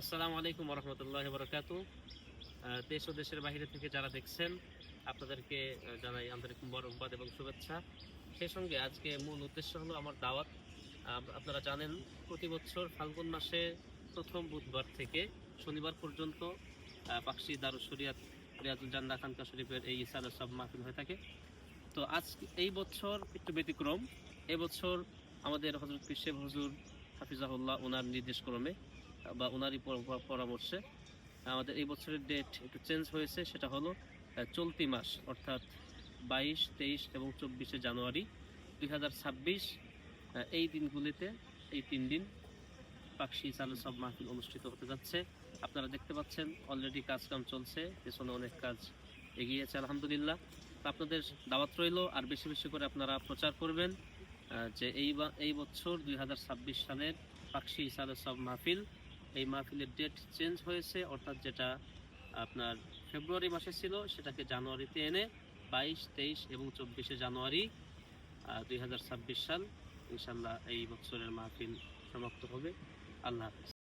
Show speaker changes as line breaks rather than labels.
আসসালামু আলাইকুম রহমতুল্লাহ বরকাতু দেশ ও দেশের বাইরে থেকে যারা দেখছেন, আপনাদেরকে জানাই আন্তরিক মুবারকবাদ এবং শুভেচ্ছা। সেই সঙ্গে আজকে মূল উদ্দেশ্য হলো আমার দাওয়াত। আপনারা জানেন, প্রতি বছর ফাল্গুন মাসে প্রথম বুধবার থেকে শনিবার পর্যন্ত পাকশি দারুল শরিয়াত রিয়াজুল জান্না খানকা শরীফের এই ইসালের সব মাহফিল হয়ে থাকে। তো আজ এই বছর একটু ব্যতিক্রম। এবছর আমাদের হজরত পিসেব হুজুর হাফিজাহুল্লাহ ওনার নির্দেশক্রমে বা ওনারই পর- পর- পরামর্শে। আমাদের এই বছরের ডেট একটু চেঞ্জ হয়েছে, সেটা হলো চলতি মাস, অর্থাৎ বাইশ, তেইশ এবং চব্বিশে জানুয়ারি দুই হাজার ছাব্বিশ এই দিনগুলিতে, এই তিন দিন পাকশি চালু সব মাহফিল অনুষ্ঠিত হতে যাচ্ছে। আপনারা দেখতে পাচ্ছেন অলরেডি কাজকাম চলছে, পেছনে অনেক কাজ এগিয়েছে, আলহামদুলিল্লাহ। আপনাদের দাওয়াত রইল, আর বেশি বেশি করে আপনারা প্রচার করবেন যে এই এই বছর দুই হাজার ছাব্বিশ সালের পাকশি চালু সব মাহফিল এই মাহফিলের ডেট চেঞ্জ হয়েছে, অর্থাৎ যেটা আপনার ফেব্রুয়ারি মাসে ছিল, সেটাকে জানুয়ারিতে এনে বাইশ, তেইশ এবং চব্বিশে জানুয়ারি দুই হাজার ছাব্বিশ সাল ইনশাল্লাহ এই বছরের মাহফিল সমাপ্ত হবে। আল্লাহ হাফিজ।